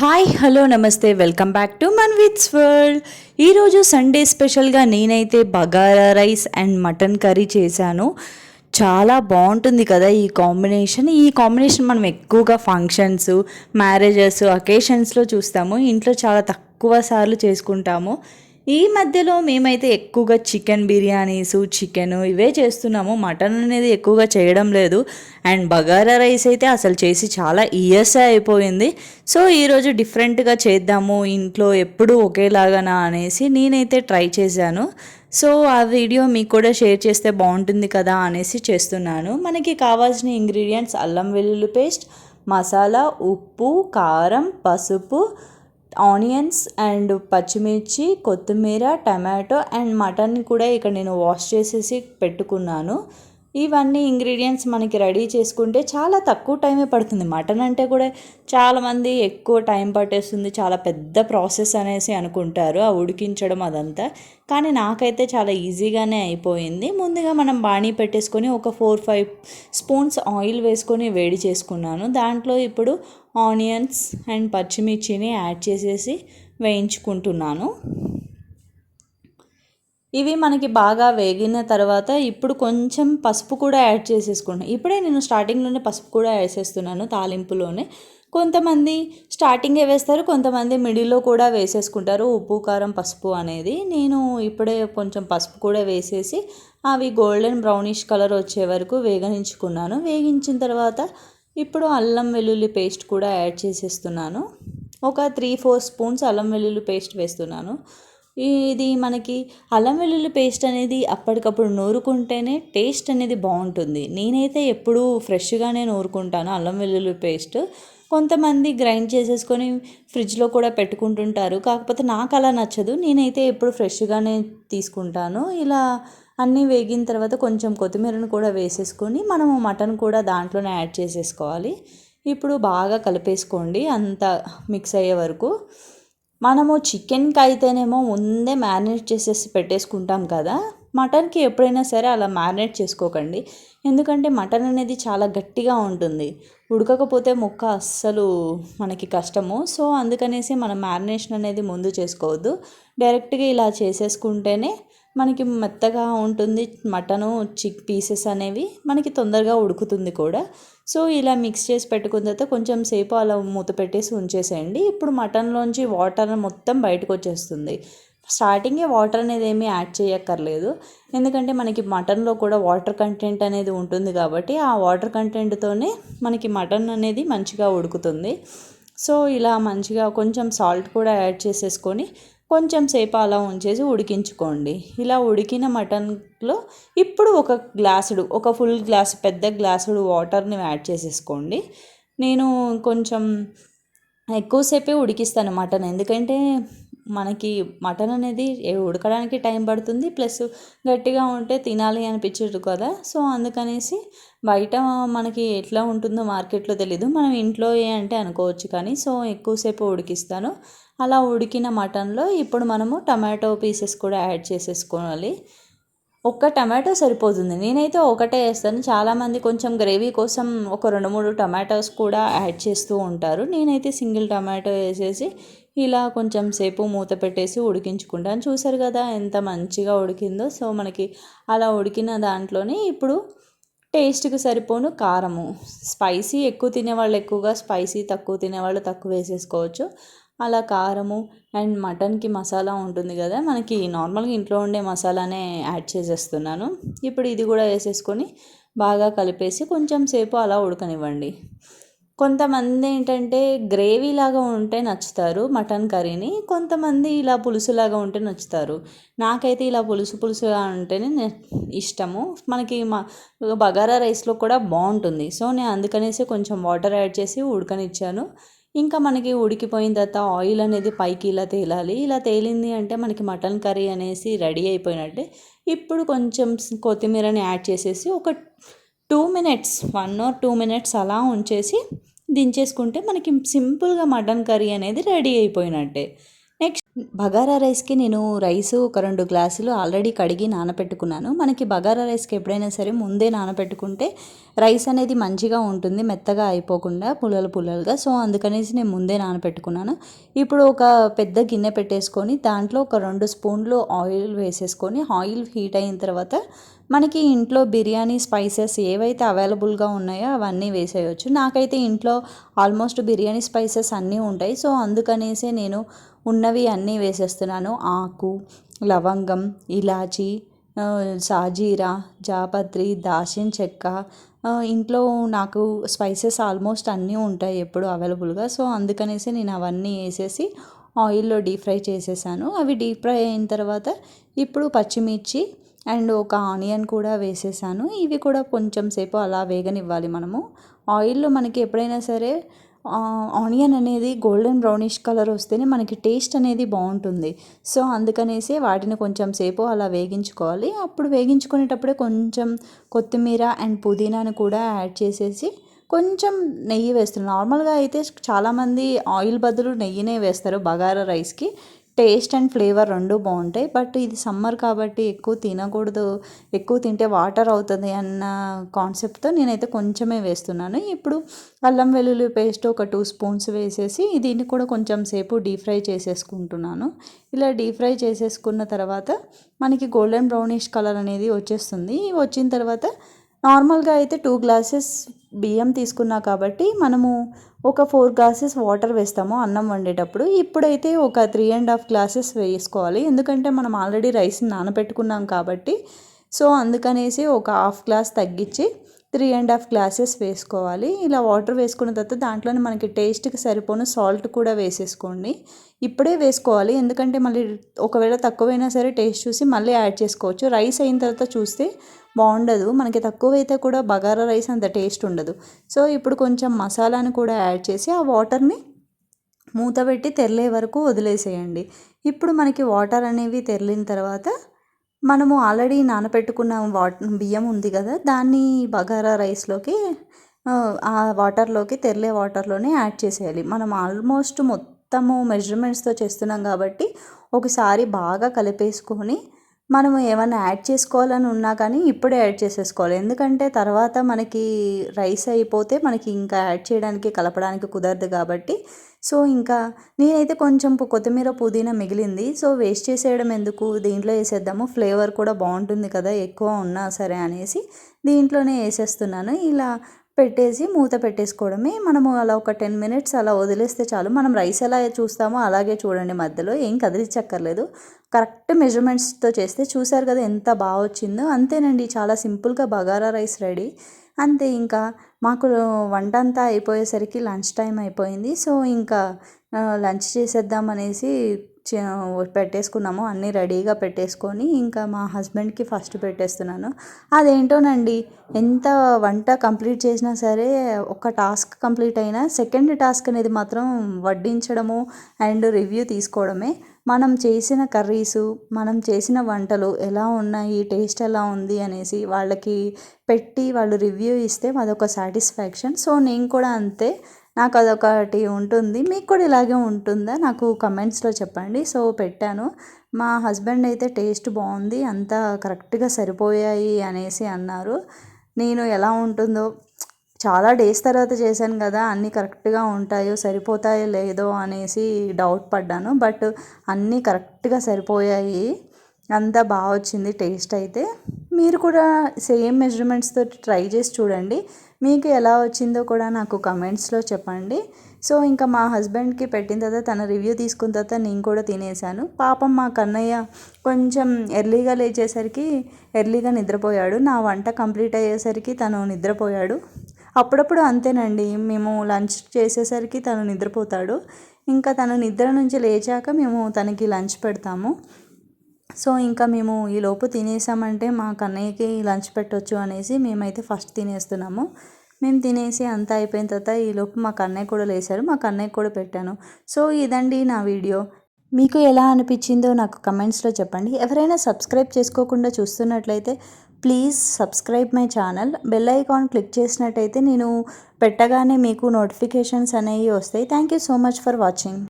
Hi hello నమస్తే welcome back to Manvith's world ఈరోజు Sunday స్పెషల్గా నేనైతే bagara rice and mutton curry చేశాను. చాలా బాగుంటుంది కదా ఈ కాంబినేషన్. ఈ కాంబినేషన్ మనం ఎక్కువగా ఫంక్షన్స్ మ్యారేజెస్ అకేషన్స్లో చూస్తాము. ఇంట్లో చాలా తక్కువ సార్లు చేసుకుంటాము. ఈ మధ్యలో మేమైతే ఎక్కువగా చికెన్ బిర్యానీస్ చికెన్ ఇవే చేస్తున్నాము. మటన్ అనేది ఎక్కువగా చేయడం లేదు. అండ్ బగారా రైస్ అయితే అసలు చేసి చాలా ఇయర్స్ అయిపోయింది. సో ఈరోజు డిఫరెంట్గా చేద్దాము. ఇంట్లో ఎప్పుడు ఒకేలాగానా అనేసి నేనైతే ట్రై చేశాను. సో ఆ వీడియో మీకు కూడా షేర్ చేస్తే బాగుంటుంది కదా అనేసి చేస్తున్నాను. మనకి కావాల్సిన ఇంగ్రీడియంట్స్ అల్లం వెల్లుల్లి పేస్ట్ మసాలా ఉప్పు కారం పసుపు ఆనియన్స్ అండ్ పచ్చిమిర్చి కొత్తిమీర టమాటో అండ్ మటన్ కూడా ఇక్కడ నేను వాష్ చేసేసి పెట్టుకున్నాను. ఇవన్నీ ఇంగ్రీడియంట్స్ మనకి రెడీ చేసుకుంటే చాలా తక్కువ టైమే పడుతుంది. మటన్ అంటే కూడా చాలామంది ఎక్కువ టైం పట్టేస్తుంది. చాలా పెద్ద ప్రాసెస్ అనేసి అనుకుంటారు. ఆ ఉడికించడం అదంతా. కానీ నాకైతే చాలా ఈజీగానే అయిపోయింది. ముందుగా మనం బాణీ పెట్టేసుకొని ఒక ఫోర్ ఫైవ్ స్పూన్స్ ఆయిల్ వేసుకొని వేడి చేసుకున్నాను. దాంట్లో ఇప్పుడు ఆనియన్స్ అండ్ పచ్చిమిర్చిని యాడ్ చేసేసి వేయించుకుంటున్నాను. ఇవి మనకి బాగా వేగిన తర్వాత ఇప్పుడు కొంచెం పసుపు కూడా యాడ్ చేసేసుకున్నాను ఇప్పుడే నేను స్టార్టింగ్లోనే పసుపు కూడా వేసేస్తున్నాను తాలింపులోనే. కొంతమంది స్టార్టింగే వేస్తారు కొంతమంది మిడిల్లో కూడా వేసేసుకుంటారు. ఉప్పు కారం పసుపు అనేది నేను ఇప్పుడే కొంచెం పసుపు కూడా వేసేసి అవి గోల్డెన్ బ్రౌనిష్ కలర్ వచ్చే వరకు వేగనించుకున్నాను. వేగించిన తర్వాత ఇప్పుడు అల్లం వెల్లుల్లి పేస్ట్ కూడా యాడ్ చేసేస్తున్నాను. ఒక త్రీ ఫోర్ స్పూన్స్ అల్లం వెల్లుల్లి పేస్ట్ వేస్తున్నాను. ఇది మనకి అల్లం వెల్లుల్లి పేస్ట్ అనేది అప్పటికప్పుడు నూరుకుంటేనే టేస్ట్ అనేది బాగుంటుంది. నేనైతే ఎప్పుడూ ఫ్రెష్గానే నూరుకుంటాను అల్లం వెల్లుల్లి పేస్ట్. కొంతమంది గ్రైండ్ చేసేసుకొని ఫ్రిడ్జ్లో కూడా పెట్టుకుంటుంటారు. కాకపోతే నాకు అలా నచ్చదు. నేనైతే ఎప్పుడు ఫ్రెష్గానే తీసుకుంటాను. ఇలా అన్నీ వేగిన తర్వాత కొంచెం కొత్తిమీరను కూడా వేసేసుకొని మనము మటన్ కూడా దాంట్లోనే యాడ్ చేసేసుకోవాలి. ఇప్పుడు బాగా కలిపేసుకోండి. అంత మిక్స్ అయ్యే వరకు. మనము చికెన్కి అయితేనేమో ముందే మ్యారినేట్ చేసేసి పెట్టేసుకుంటాం కదా మటన్కి ఎప్పుడైనా సరే అలా మ్యారినేట్ చేసుకోకండి. ఎందుకంటే మటన్ అనేది చాలా గట్టిగా ఉంటుంది. ఉడకకపోతే ముక్క అస్సలు మనకి కష్టము. సో అందుకనేసి మనం మ్యారినేషన్ అనేది ముందు చేసుకోవద్దు. డైరెక్ట్గా ఇలా చేసేసుకుంటేనే మనకి మెత్తగా ఉంటుంది మటను చిక్ పీసెస్ అనేవి మనకి తొందరగా ఉడుకుతుంది కూడా. సో ఇలా మిక్స్ చేసి పెట్టుకున్న తర్వాత కొంచెం సేపు అలా మూత పెట్టేసి ఉంచేసేయండి. ఇప్పుడు మటన్లోంచి వాటర్ మొత్తం బయటకు వచ్చేస్తుంది. స్టార్టింగే వాటర్ అనేది ఏమీ యాడ్ చేయక్కర్లేదు. ఎందుకంటే మనకి మటన్లో కూడా వాటర్ కంటెంట్ అనేది ఉంటుంది కాబట్టి ఆ వాటర్ కంటెంట్తోనే మనకి మటన్ అనేది మంచిగా ఉడుకుతుంది. సో ఇలా మంచిగా కొంచెం సాల్ట్ కూడా యాడ్ చేసేసుకొని కొంచెం సేపు అలా ఉంచేసి ఉడికించుకోండి. ఇలా ఉడికిన మటన్లో ఇప్పుడు ఒక గ్లాసుడు ఒక ఫుల్ గ్లాస్ పెద్ద గ్లాసుడు వాటర్ని యాడ్ చేసేసుకోండి. నేను కొంచెం ఎక్కువసేపే ఉడికిస్తాను మటన్. ఎందుకంటే మనకి మటన్ అనేది ఉడకడానికి టైం పడుతుంది ప్లస్ గట్టిగా ఉంటే తినాలి అనిపించదు కదా. సో అందుకనేసి బయట మనకి ఎట్లా ఉంటుందో మార్కెట్లో తెలీదు. మనం ఇంట్లో ఏ అంటే అనుకోవచ్చు కానీ సో ఎక్కువసేపు ఉడికిస్తాను. అలా ఉడికిన మటన్లో ఇప్పుడు మనము టమాటో పీసెస్ కూడా యాడ్ చేసేసుకోవాలి. ఒక్క టమాటో సరిపోతుంది. నేనైతే ఒకటే వేస్తాను. చాలామంది కొంచెం గ్రేవీ కోసం ఒక రెండు మూడు టమాటోస్ కూడా యాడ్ చేస్తూ ఉంటారు. నేనైతే సింగిల్ టమాటో వేసేసి ఇలా కొంచెం సేపు మూత పెట్టేసి ఉడికించుకుంటాను. చూసారు కదా ఎంత మంచిగా ఉడికిందో. సో మనకి అలా ఉడికిన దాంట్లోనే ఇప్పుడు టేస్ట్కి సరిపోను కారము. స్పైసీ ఎక్కువ తినేవాళ్ళు ఎక్కువగా స్పైసీ తక్కువ తినేవాళ్ళు తక్కువ వేసేసుకోవచ్చు. అలా కారము అండ్ మటన్కి మసాలా ఉంటుంది కదా. మనకి నార్మల్గా ఇంట్లో ఉండే మసాలానే యాడ్ చేసేస్తున్నాను. ఇప్పుడు ఇది కూడా వేసేసుకొని బాగా కలిపేసి కొంచెం సేపు అలా ఉడకనివ్వండి. కొంతమంది ఏంటంటే గ్రేవీ లాగా ఉంటే నచ్చుతారు మటన్ కర్రీని. కొంతమంది ఇలా పులుసులాగా ఉంటే నచ్చుతారు. నాకైతే ఇలా పులుసు పులుసుగా ఉంటేనే ఇష్టము. మనకి మా బగారా రైస్లో కూడా బాగుంటుంది. సో నేను అందుకనేసి కొంచెం వాటర్ యాడ్ చేసి ఉడకనిచ్చాను. ఇంకా మనకి ఉడికిపోయిన తర్వాత ఆయిల్ అనేది పైకి ఇలా తేలాలి. ఇలా తేలింది అంటే మనకి మటన్ కర్రీ అనేసి రెడీ అయిపోయినట్టే. ఇప్పుడు కొంచెం కొత్తిమీరని యాడ్ చేసేసి ఒక two minutes one or two minutes అలా ఉంచేసి దించేసుకుంటే మనకి సింపుల్గా మటన్ కర్రీ అనేది రెడీ అయిపోయినట్టే. బగారా రైస్కి నేను రైస్ ఒక రెండు గ్లాసులు ఆల్రెడీ కడిగి నానపెట్టుకున్నాను. మనకి బగారా రైస్కి ఎప్పుడైనా సరే ముందే నానపెట్టుకుంటే రైస్ అనేది మంచిగా ఉంటుంది మెత్తగా అయిపోకుండా పుల్లలు పుల్లలుగా. సో అందుకనేసి నేను ముందే నానపెట్టుకున్నాను. ఇప్పుడు ఒక పెద్ద గిన్నె పెట్టేసుకొని దాంట్లో ఒక రెండు స్పూన్లు ఆయిల్ వేసేసుకొని ఆయిల్ హీట్ అయిన తర్వాత మనకి ఇంట్లో బిర్యానీ స్పైసెస్ ఏవైతే అవైలబుల్గా ఉన్నాయో అవన్నీ వేసేయచ్చు. నాకైతే ఇంట్లో ఆల్మోస్ట్ బిర్యానీ స్పైసెస్ అన్నీ ఉంటాయి. సో అందుకనేసే నేను ఉన్నవి అన్నీ వేసేస్తున్నాను. ఆకు లవంగం ఇలాచి సాజీరా జాపత్రి దాల్చిన చెక్క. ఇంట్లో నాకు స్పైసెస్ ఆల్మోస్ట్ అన్నీ ఉంటాయి ఎప్పుడు అవైలబుల్గా. సో అందుకనేసి నేను అవన్నీ వేసేసి ఆయిల్లో డీప్ ఫ్రై చేసేసాను. అవి డీప్ ఫ్రై అయిన తర్వాత ఇప్పుడు పచ్చిమిర్చి అండ్ ఒక ఆనియన్ కూడా వేసేసాను. ఇవి కూడా కొంచెం సేపు అలా వేగనివ్వాలి మనము. ఆయిల్లో మనకి ఎప్పుడైనా సరే ఆనియన్ అనేది గోల్డెన్ బ్రౌనిష్ కలర్ వస్తేనే మనకి టేస్ట్ అనేది బాగుంటుంది. సో అందుకనేసి వాటిని కొంచెం సేపు అలా వేగించుకోవాలి. అప్పుడు వేగించుకునేటప్పుడే కొంచెం కొత్తిమీర అండ్ పుదీనాను కూడా యాడ్ చేసేసి కొంచెం నెయ్యి వేస్తారు. నార్మల్గా అయితే చాలామంది ఆయిల్ బదులు నెయ్యినే వేస్తారు బగారా రైస్కి. టేస్ట్ అండ్ ఫ్లేవర్ రెండు బాగుంటాయి బట్ ఇది సమ్మర్ కాబట్టి ఎక్కువ తినకూడదు ఎక్కువ తింటే వాటర్ అవుతుంది అన్న కాన్సెప్ట్తో నేనైతే కొంచెమే వేస్తున్నాను. ఇప్పుడు అల్లం వెల్లుల్లి పేస్ట్ ఒక టూ స్పూన్స్ వేసేసి దీన్ని కూడా కొంచెం సేపు డీప్ ఫ్రై చేసేసుకుంటున్నాను. ఇలా డీప్ ఫ్రై చేసేసుకున్న తర్వాత మనకి గోల్డెన్ బ్రౌనిష్ కలర్ అనేది వచ్చేస్తుంది. వచ్చిన తర్వాత నార్మల్గా అయితే టూ గ్లాసెస్ బియ్యం తీసుకున్నా కాబట్టి మనము ఒక ఫోర్ గ్లాసెస్ వాటర్ వేస్తాము అన్నం వండేటప్పుడు. ఇప్పుడైతే ఒక త్రీ అండ్ హాఫ్ గ్లాసెస్ వేసుకోవాలి. ఎందుకంటే మనం ఆల్రెడీ రైస్ నానబెట్టుకున్నాం కాబట్టి. సో అందుకనేసి ఒక హాఫ్ గ్లాస్ తగ్గించి త్రీ అండ్ హాఫ్ గ్లాసెస్ వేసుకోవాలి. ఇలా వాటర్ వేసుకున్న తర్వాత దాంట్లోనే మనకి టేస్ట్కి సరిపోను సాల్ట్ కూడా వేసేసుకోండి. ఇప్పుడే వేసుకోవాలి. ఎందుకంటే మళ్ళీ ఒకవేళ తక్కువైనా సరే టేస్ట్ చూసి మళ్ళీ యాడ్ చేసుకోవచ్చు. రైస్ అయిన తర్వాత చూస్తే బాగుండదు. మనకి తక్కువైతే కూడా బగారా రైస్ అంత టేస్ట్ ఉండదు. సో ఇప్పుడు కొంచెం మసాలాను కూడా యాడ్ చేసి ఆ వాటర్ని మూత పెట్టి తెరలే వరకు వదిలేసేయండి. ఇప్పుడు మనకి వాటర్ అనేవి తెరిలిన తర్వాత మనము ఆల్రెడీ నానబెట్టుకున్న వాట్ బియ్యం ఉంది కదా దాన్ని బగారా రైస్లోకి ఆ వాటర్లోకి తెరలే వాటర్లోనే యాడ్ చేసేయాలి. మనం ఆల్మోస్ట్ మొత్తము మెజర్మెంట్స్తో చేస్తున్నాం కాబట్టి ఒకసారి బాగా కలిపేసుకొని మనం ఏమైనా యాడ్ చేసుకోవాలని ఉన్నా కానీ ఇప్పుడే యాడ్ చేసేసుకోవాలి. ఎందుకంటే తర్వాత మనకి రైస్ అయిపోతే మనకి ఇంకా యాడ్ చేయడానికి కలపడానికి కుదరదు కాబట్టి. సో ఇంకా నేనైతే కొంచెం కొత్తిమీర పుదీనా మిగిలింది. సో వేస్ట్ చేసేయడం ఎందుకు? దీంట్లో వేసేద్దాము. ఫ్లేవర్ కూడా బాగుంటుంది కదా ఎక్కువ ఉన్నా సరే అనేసి దీంట్లోనే వేసేస్తున్నాను. ఇలా పెట్టేసి మూత పెట్టేసుకోవడమే. మనము అలా ఒక టెన్ మినిట్స్ అలా వదిలేస్తే చాలు. మనం రైస్ ఎలా చూస్తామో అలాగే చూడండి మధ్యలో. ఏం కదిలించక్కర్లేదు కరెక్ట్ మెజర్మెంట్స్తో చేస్తే చూసారు కదా ఎంత బాగా వచ్చిందో. అంతేనండి. చాలా సింపుల్గా బగారా రైస్ రెడీ. అంతే ఇంకా మాకు వంట అంతా అయిపోయేసరికి లంచ్ టైం అయిపోయింది. సో ఇంకా లంచ్ చేసేద్దాం అనేసి పెట్టేసుకున్నాము. అన్నీ రెడీగా పెట్టేసుకొని ఇంకా మా హస్బెండ్కి ఫస్ట్ పెట్టేస్తున్నాను. అదేంటోనండి ఎంత వంట కంప్లీట్ చేసినా సరే ఒక టాస్క్ కంప్లీట్ అయినా సెకండ్ టాస్క్ అనేది మాత్రం వడ్డించడము అండ్ రివ్యూ తీసుకోవడమే. మనం చేసిన కర్రీసు మనం చేసిన వంటలు ఎలా ఉన్నాయి టేస్ట్ ఎలా ఉంది అనేసి వాళ్ళకి పెట్టి వాళ్ళు రివ్యూ ఇస్తే అదొక సాటిస్ఫాక్షన్. సో నేను కూడా అంతే నాకు అదొకటి ఉంటుంది. మీకు కూడా ఇలాగే ఉంటుందా? నాకు కమెంట్స్లో చెప్పండి. సో పెట్టాను. మా హస్బెండ్ అయితే టేస్ట్ బాగుంది అంతా కరెక్ట్గా సరిపోయాయి అనేసి అన్నారు. నేను ఎలా ఉంటుందో చాలా డేస్ తర్వాత చేశాను కదా అన్నీ కరెక్ట్గా ఉంటాయో సరిపోతాయో లేదో అనేసి డౌట్ పడ్డాను. బట్ అన్నీ కరెక్ట్గా సరిపోయాయి. అంతా బాగా వచ్చింది టేస్ట్ అయితే. మీరు కూడా సేమ్ మెజర్మెంట్స్తో ట్రై చేసి చూడండి. మీకు ఎలా వచ్చిందో కూడా నాకు కమెంట్స్లో చెప్పండి. సో ఇంకా మా హస్బెండ్కి పెట్టిన తర్వాత తన రివ్యూ తీసుకున్న తర్వాత నేను కూడా తినేసాను పాపం మా కన్నయ్య కొంచెం ఎర్లీగా లేచేసరికి ఎర్లీగా నిద్రపోయాడు. నా వంట కంప్లీట్ అయ్యేసరికి తను నిద్రపోయాడు. అప్పుడప్పుడు అంతేనండి. మేము లంచ్ చేసేసరికి తను నిద్రపోతాడు. ఇంకా తను నిద్ర నుంచి లేచాక మేము తనకి లంచ్ పెడతాము. సో ఇంకా మేము ఈలోపు తినేసామంటే మా కన్నయ్యకి లంచ్ పెట్టొచ్చు అనేసి మేమైతే ఫస్ట్ తినేస్తున్నాము. మేము తినేసి అంతా అయిపోయిన తర్వాత ఈలోపు మా కన్నయ్య కూడా లేచారు. మా కన్నయ్య కూడా పెట్టాను. సో ఇదండి నా వీడియో. మీకు ఎలా అనిపించిందో నాకు కమెంట్స్లో చెప్పండి. ఎవరైనా సబ్స్క్రైబ్ చేసుకోకుండా చూస్తున్నట్లయితే please subscribe my channel. Bell icon click చేసినట్టయితే నేను పెట్టగానే మీకు నోటిఫికేషన్స్ అనేవి వస్తాయి. Thank you so much for watching.